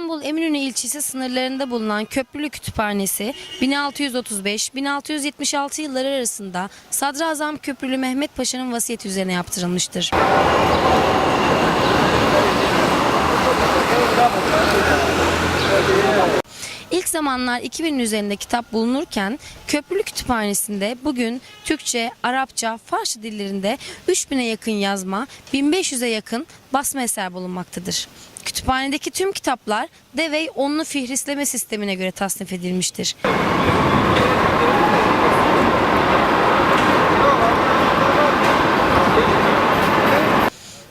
İstanbul Eminönü ilçesi sınırlarında bulunan Köprülü Kütüphanesi 1635-1676 yılları arasında Sadrazam Köprülü Mehmet Paşa'nın vasiyeti üzerine yaptırılmıştır. İlk zamanlar 2000'in üzerinde kitap bulunurken Köprülü Kütüphanesi'nde bugün Türkçe, Arapça, Farsça dillerinde 3000'e yakın yazma, 1500'e yakın basma eser bulunmaktadır. Kütüphanedeki tüm kitaplar Devey onlu fihrisleme sistemine göre tasnif edilmiştir.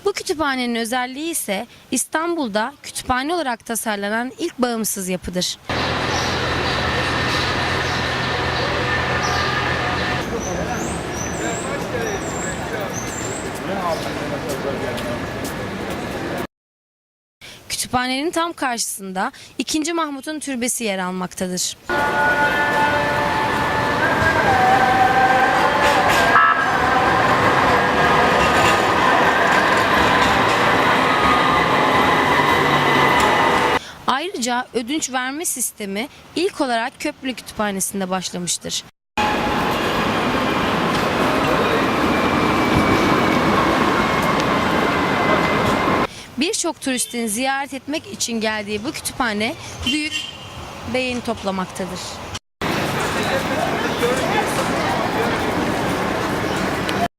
Bu kütüphanenin özelliği ise İstanbul'da kütüphane olarak tasarlanan ilk bağımsız yapıdır. Kütüphanenin tam karşısında 2. Mahmut'un türbesi yer almaktadır. Ayrıca ödünç verme sistemi ilk olarak Köprülü Kütüphanesi'nde başlamıştır. Birçok turistin ziyaret etmek için geldiği bu kütüphane büyük beğeni toplamaktadır.